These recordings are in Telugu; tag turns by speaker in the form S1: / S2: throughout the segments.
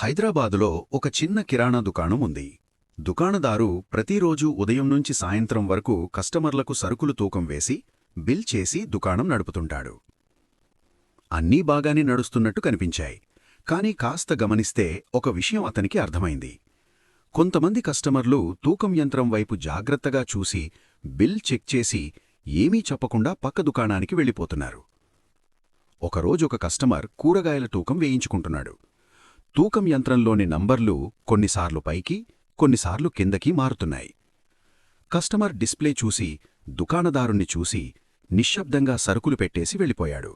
S1: హైదరాబాదులో ఒక చిన్న కిరాణా దుకాణం ఉంది. దుకాణదారు ప్రతిరోజూ ఉదయం నుంచి సాయంత్రం వరకు కస్టమర్లకు సరుకులు తూకం వేసి బిల్ చేసి దుకాణం నడుపుతుంటాడు. అన్నీ బాగానే నడుస్తున్నట్టు కనిపించాయి. కాని కాస్త గమనిస్తే ఒక విషయం అతనికి అర్థమైంది. కొంతమంది కస్టమర్లు తూకం యంత్రం వైపు జాగ్రత్తగా చూసి బిల్ చెక్ చేసి ఏమీ చెప్పకుండా పక్క దుకాణానికి వెళ్ళిపోతున్నారు. ఒకరోజొక ఒక కస్టమర్ కూరగాయల తూకం వేయించుకుంటున్నాడు. తూకం యంత్రంలోని నంబర్లు కొన్నిసార్లు పైకి కొన్నిసార్లు కిందకి మారుతున్నాయి. కస్టమర్ డిస్ప్లే చూసి దుకాణదారుణ్ణి చూసి నిశ్శబ్దంగా సరుకులు పెట్టేసి వెళ్ళిపోయాడు.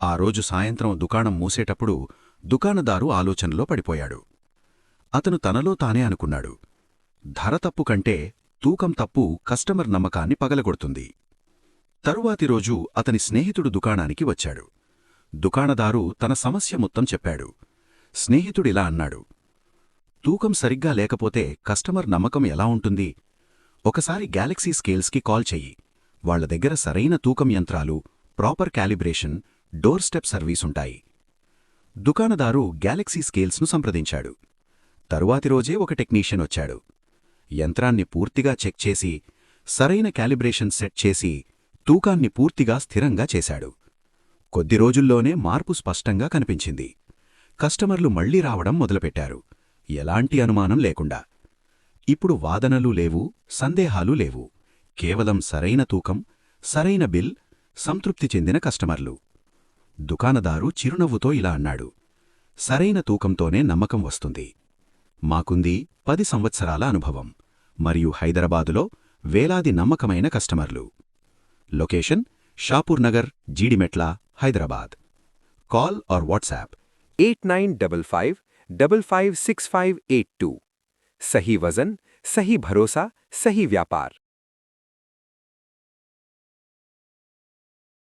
S1: ఆ రోజు సాయంత్రం దుకాణం మూసేటప్పుడు దుకాణదారు ఆలోచనలో పడిపోయాడు. అతను తనలో తానే అనుకున్నాడు. ధర తప్పు కంటే తూకం తప్పు కస్టమర్ నమ్మకాన్ని పగలగొడుతుంది. తరువాతి రోజు అతని స్నేహితుడు దుకాణానికి వచ్చాడు. దుకాణదారు తన సమస్య మొత్తం చెప్పాడు. స్నేహితుడిలా అన్నాడు. తూకం సరిగ్గా లేకపోతే కస్టమర్ నమ్మకం ఎలా ఉంటుంది? ఒకసారి గ్యాలక్సీ స్కేల్స్కి కాల్ చెయ్యి. వాళ్ళ దగ్గర సరైన తూకం యంత్రాలు ప్రాపర్ క్యాలిబ్రేషన్ డోర్ స్టెప్ సర్వీసుంటాయి దుకాణదారు గ్యాలక్సీ స్కేల్స్ను సంప్రదించాడు. తరువాతి రోజే ఒక టెక్నీషియన్ వచ్చాడు. యంత్రాన్ని పూర్తిగా చెక్ చేసి సరైన క్యాలిబ్రేషన్ సెట్ చేసి తూకాన్ని పూర్తిగా స్థిరంగా చేశాడు. కొద్ది రోజుల్లోనే మార్పు స్పష్టంగా కనిపించింది. కస్టమర్లు మళ్ళీ రావడం మొదలుపెట్టారు. ఎలాంటి అనుమానం లేకుండా. ఇప్పుడు వాదనలు లేవు సందేహాలు లేవు. కేవలం సరైన తూకం సరైన బిల్ సంతృప్తి చెందిన కస్టమర్లు. దుకాణదారు చిరునవ్వుతో ఇలా అన్నాడు. సరైన తూకంతోనే నమ్మకం వస్తుంది. మాకుంది పది సంవత్సరాల అనుభవం మరియు హైదరాబాదులో వేలాది నమ్మకమైన కస్టమర్లు. Location Shapur Nagar Jeedimetla Hyderabad. Call or WhatsApp.
S2: 8955556582 सही वज़न सही भरोसा सही व्यापार।